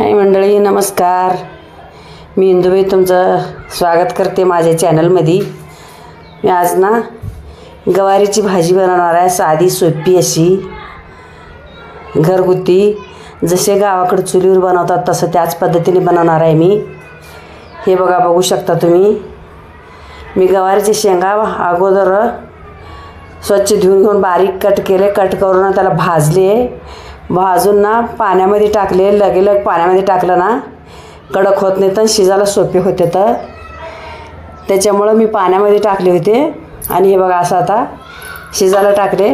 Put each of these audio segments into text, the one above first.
हाय मंडळी नमस्कार. मी इंदुबाई तुमचं स्वागत करते माझ्या चॅनलमध्ये. मी आज ना गवारीची भाजी बनवणार आहे साधी सोपी अशी. घरगुती जसे गावाकडे चुलीवर बनवतात तसं त्याच पद्धतीने बनवणार आहे मी. हे बघा बघू शकता तुम्ही. मी गवारीचे शेंगा अगोदर स्वच्छ धुवून घेऊन बारीक कट केले कट करून त्याला भाजले. भाजून ना पाण्यामध्ये टाकले लगे लग पाण्यामध्ये टाकलं ना कडक होत नाही तर शिजायला सोपे होते तर. त्याच्यामुळं मी पाण्यामध्ये टाकले होते. आणि हे बघा असं आता शिजायला टाकले.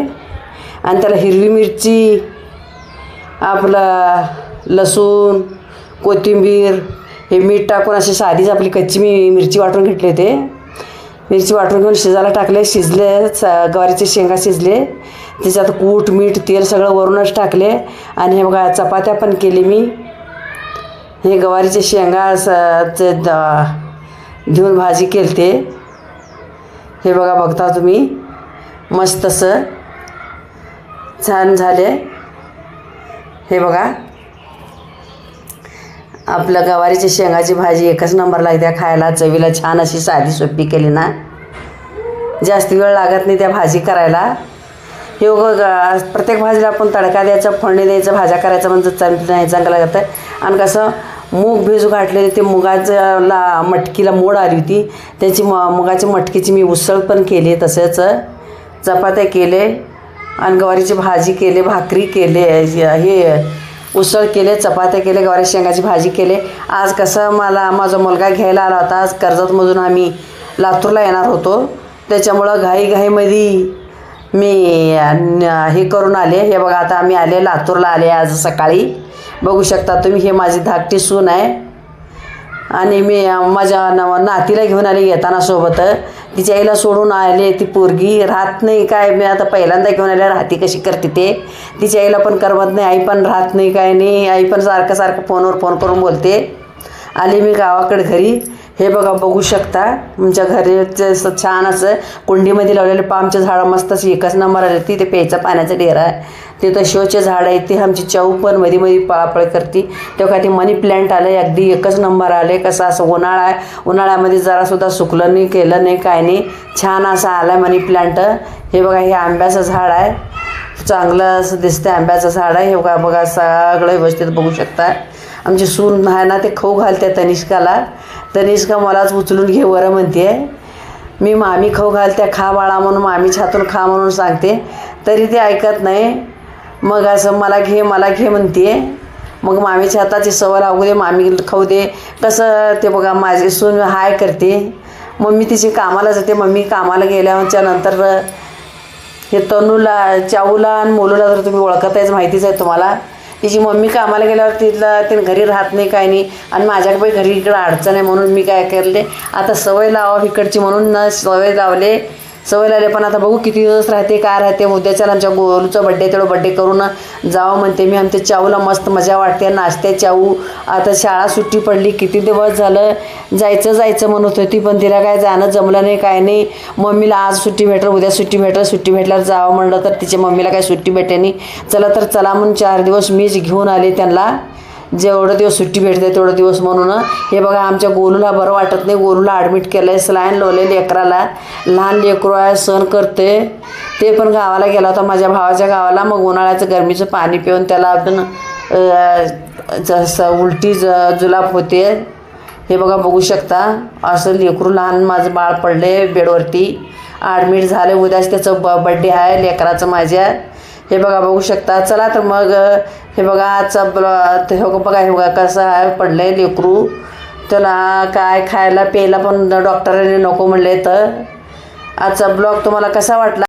आणि त्याला हिरवी मिरची आपलं लसूण कोथिंबीर हे मीठ टाकून अशी साधीच आपली कच्ची मी मिरची वाटून घेतली होते. मिरची वाटून घेऊन शिजायला टाकले शिजले स गवारीचे शेंगा शिजले. त्याच्यात कूट मीठ तेल सगळं वरूनच टाकले. आणि हे बघा चपात्या पण केली मी. हे गवारीचे शेंगा स चे द- घेऊन भाजी केलते. हे बघा बघता तुम्ही. मस्त असं छान झाले. हे बघा. आपलं गवारीची शेंगाची भाजी एकच नंबर लागते खायला. चवीला छान अशी साधी सोपी केली ना. जास्त वेळ लागत नाही त्या भाजी करायला. हे ग- प्रत्येक भाजीला आपण तडका द्यायचा फोडणी द्यायचं भाज्या करायचं म्हणजे चांगलं नाही चांगलं लागतं आणि कसं मूग भिजू घातलेले ते मुगाचं ला मटकीला मोड आली होती. त्याची म मुगाची मटकीची मी उसळ पण केली तसेच. चपात्या केले आणि गवारीची भाजी केले भाकरी केले हे उसळ केले चपात्या केले गवारी शेंगाची भाजी केले. आज कसं मला माझा मुलगा घ्यायला आला होता. आज कर्जतमधून आम्ही लातूरला येणार होतो. त्याच्यामुळं घाईघाईमध्ये मी न- हे करून आले. हे बघा आता आम्ही आले लातूरला आले आज सकाळी. बघू शकता तुम्ही हे माझी धाकटी सून आहे. आणि मी माझ्या नव नातीला घेऊन आले येताना सोबत. तिच्या आईला सोडून आले ती पोरगी राहत नाही काय? मी आता पहिल्यांदा घेऊन आल्या राहती कशी करते ते? तिच्या आईला पण करमत नाही आई पण राहत नाही काय नाही? आई पण सारखं सारखं फोनवर फोन करून बोलते. आली मी गावाकडे घरी. हे बघा बघू शकता. तुमच्या घरी असं छान असं कुंडीमध्ये लावलेले पामचे झाडं मस्त अशी एकच नंबर आले. ती ते प्यायचं पाण्याचं डेरा आहे. तिथं शोचे झाड आहे ते आमची चव पण मध्ये मध्ये पळापळ करते. तेव्हा ते मनी प्लॅन्ट आलं अगदी एकच नंबर आले. कसं असं उन्हाळा आहे. उन्हाळ्यामध्ये जरासुद्धा सुकलं नाही केलं नाही काय नाही. छान असं आलं आहे मनी प्लॅन्ट हे बघा हे आंब्याचं झाड आहे. चांगलं असं दिसतं आंब्याचं झाड आहे. हे बघा बघा सगळं व्यवस्थित बघू शकता. आमची सून आहे ना ते खाऊ घालते तनिष्काला. तनिष्का मलाच उचलून घे बरं म्हणते. मी मामी खाऊ घालते खा बाळा म्हणून मामीच्या हातून खा म्हणून सांगते. तरी ते ऐकत नाही. मग असं मला घे मला घे म्हणते. मग मामीच्या हाताची सवय लागू दे मामी खाऊ दे. कसं ते बघा माझी सून हाय करते. मम्मी तिची कामाला जाते. मम्मी कामाला गेल्याच्यानंतर हे तनूला चाऊला आणि मोलूला जर तुम्ही ओळखतायच माहितीच आहे तुम्हाला. तिची मम्मी कामाला गेल्यावर तिला ते घरी राहत नाही काय नाही. आणि माझ्याकडे घरी इकडं अडचण आहे म्हणून मी काय करले आता सवय लावा इकडची म्हणून सवय लावले. सवय लागले. पण आता बघू किती दिवस राहते काय राहते. उद्याच्या आमच्या गोलूचा बड्डे तेवढं बड्डे करून जावं म्हणते मी. आमच्या चाऊला मस्त मजा वाटते. नाचते चाऊ. आता शाळा सुट्टी पडली. किती दिवस झालं? जायचं जायचं म्हणत होती. पण तिला काय जाणं जमलं नाही काय नाही. मम्मीला आज सुट्टी भेटलं उद्या सुट्टी भेटलं. सुट्टी भेटल्यावर जावं म्हणलं तर तिच्या मम्मीला काय सुट्टी भेटेनी नाही. चला तर चला म्हणून चार दिवस मीच घेऊन आले त्यांना. जेवढं दिवस सुट्टी भेटते तेवढं दिवस म्हणून. हे बघा आमच्या गोलूला बरं वाटत नाही. गोलूला ॲडमिट केलं आहे सलाईन लावले लेकराला. लहान लेकरू आहे सण करते. ते पण गावाला गेला होता. माझ्या भावाच्या गावाला. मग उन्हाळ्याचं गरमीचं पाणी पिऊन त्याला आपण जसं उलटी ज जुलाब होते. हे बघा बघू शकता. असं लेकरू लहान माझं बाळ पडले बेडवरती. ॲडमिट झाले उद्याच त्याचं ब बड्डे आहे. लेकराचं माझ्या. हे बघा बघू शकता. चला तर मग हे बघा आजचा ब्लॉ हे बघा हे बघा कसं आहे पडलं आहे लेकरू. त्याला काय खायला प्यायला पण डॉक्टरांनी नको म्हणले तर. आजचा ब्लॉग तुम्हाला कसा वाटला?